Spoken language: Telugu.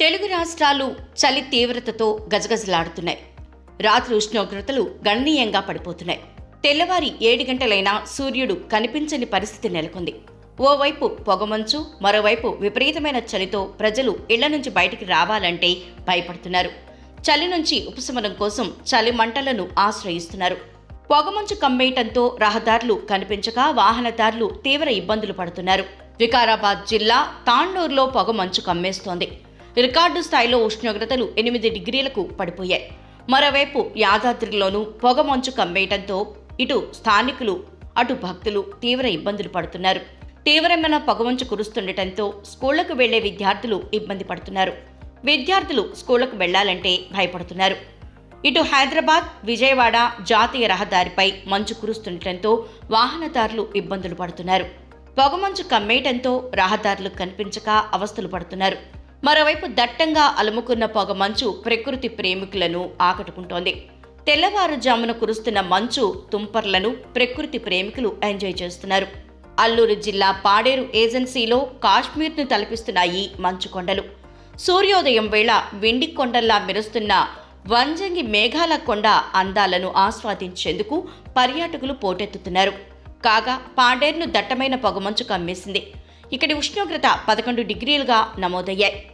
తెలుగు రాష్ట్రాలు చలి తీవ్రతతో గజగజలాడుతున్నాయి. రాత్రి ఉష్ణోగ్రతలు గణనీయంగా పడిపోతున్నాయి. తెల్లవారి ఏడు గంటలైనా సూర్యుడు కనిపించని పరిస్థితి నెలకొంది. ఓవైపు పొగమంచు మరోవైపు విపరీతమైన చలితో ప్రజలు ఇళ్ళ నుంచి బయటికి రావాలంటే భయపడుతున్నారు. చలి నుంచి ఉపశమనం కోసం చలి మంటలను ఆశ్రయిస్తున్నారు. పొగమంచు కమ్మేయటంతో రహదారులు కనిపించక వాహనదారులు తీవ్ర ఇబ్బందులు పడుతున్నారు. వికారాబాద్ జిల్లా తాండూరులో పొగమంచు కమ్మేస్తోంది. రికార్డు స్థాయిలో ఉష్ణోగ్రతలు ఎనిమిది డిగ్రీలకు పడిపోయాయి. మరోవైపు యాదాద్రిలోనూ పొగమంచు కమ్మేయటంతో ఇటు స్థానికులు అటు భక్తులు తీవ్ర ఇబ్బందులు పడుతున్నారు. తీవ్రమైన పొగమంచు కురుస్తుండటంతో స్కూళ్ళకు వెళ్ళే విద్యార్థులు ఇబ్బంది పడుతున్నారు. విద్యార్థులు స్కూళ్ళకు వెళ్ళాలంటే భయపడుతున్నారు. ఇటు హైదరాబాద్ విజయవాడ జాతీయ రహదారిపై మంచు కురుస్తుండటంతో వాహనదారులు ఇబ్బందులు పడుతున్నారు. పొగమంచు కమ్మేయటంతో రహదారులు కనిపించక అవస్థలు పడుతున్నారు. మరోవైపు దట్టంగా అలుముకున్న పొగమంచు ప్రకృతి ప్రేమికులను ఆకట్టుకుంటోంది. తెల్లవారుజామున కురుస్తున్న మంచు తుంపర్లను ప్రకృతి ప్రేమికులు ఎంజాయ్ చేస్తున్నారు. అల్లూరు జిల్లా పాడేరు ఏజెన్సీలో కాశ్మీర్ను తలపిస్తున్నాయి మంచు కొండలు. సూర్యోదయం వేళ వెండి కొండల్లా మెరుస్తున్న వంజంగి మేఘాల కొండ అందాలను ఆస్వాదించేందుకు పర్యాటకులు పోటెత్తుతున్నారు. కాగా పాడేరును దట్టమైన పొగమంచు కమ్మేసింది ఇక్కడి ఉష్ణోగ్రత పదకొండు డిగ్రీలుగా నమోదయ్యాయి.